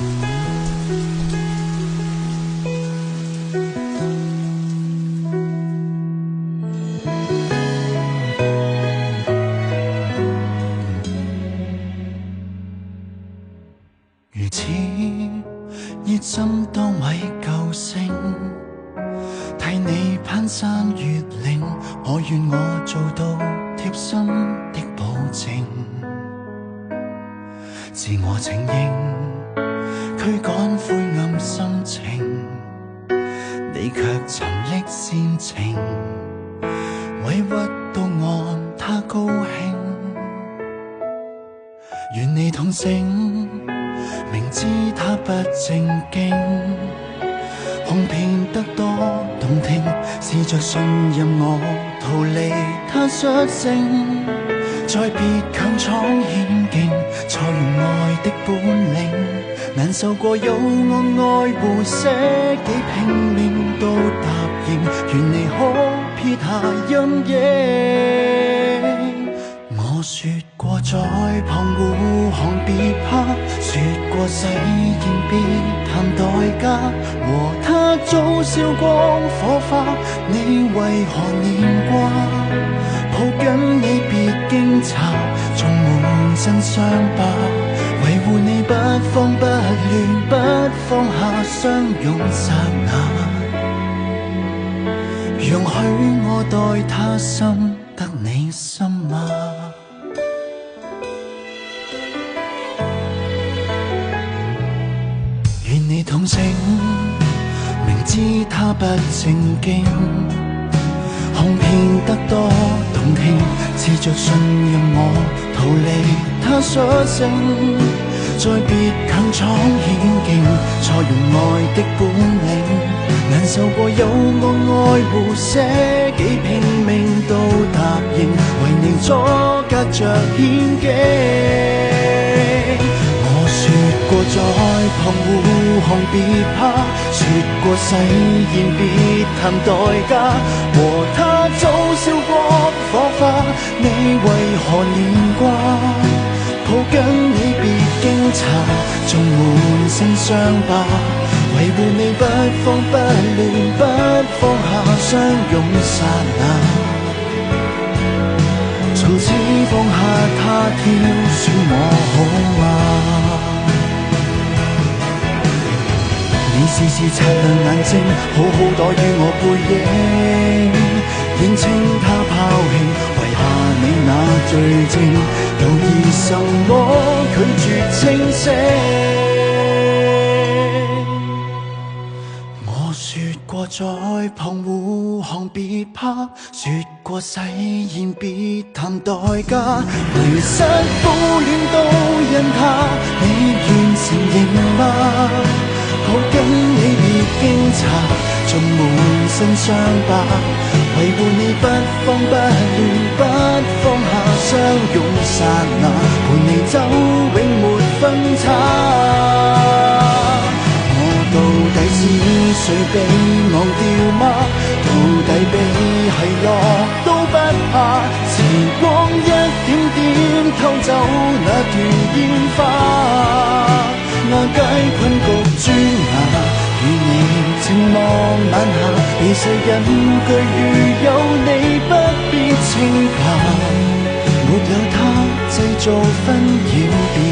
如此熱心當位救星，替你攀山越嶺，我願我做到貼心的保證。自我承認，情，委屈到按他高兴，愿你痛醒。明知他不正经，哄骗得多动听，试着信任我，逃离他率性，再别强闯险境，錯用爱的本领，难受过有我爱护，舍己拼命到底應，願你可撇下阴影。我說過在旁護航別怕，說過誓言別談代價，和他早燒光火花，你為何念掛？抱緊你別驚詫，縱滿身傷疤，維護你不慌不亂不放下，相擁剎那，容許我代他深得你心嗎？願你痛醒，明知他不正經，哄骗得多動聽，試着信任我，逃離他所性，再別強闖險境，錯用愛的本領，難受過有我愛護，捨己拼命都答應，為你阻隔着險境。我說過在旁護航別怕，說過誓言別談代價，和他早燒光火花，你為何念掛？抱緊你別驚詫，縱滿身傷疤，維護你不慌不亂不放下，相擁剎那。從此放下他挑選我好嗎？你時時擦亮眼睛，好好待於我背影，認清他拋棄，遺下你那罪證，猶疑什麼拒絕清醒。我說過在旁護航別怕，說過誓言別談代價，迷失苦戀都因他，你願承認嗎？抱緊你別驚詫，縱滿身傷疤，維護你不慌不乱不放，相拥刹那，陪你走永沒分岔。我到底是誰被忘掉嗎？到底被奚落都不怕，時光一點點偷走那段煙花。那解困局磚瓦，与你静望晚霞，離世隱居如有你不必稱霸，没有他制造纷扰。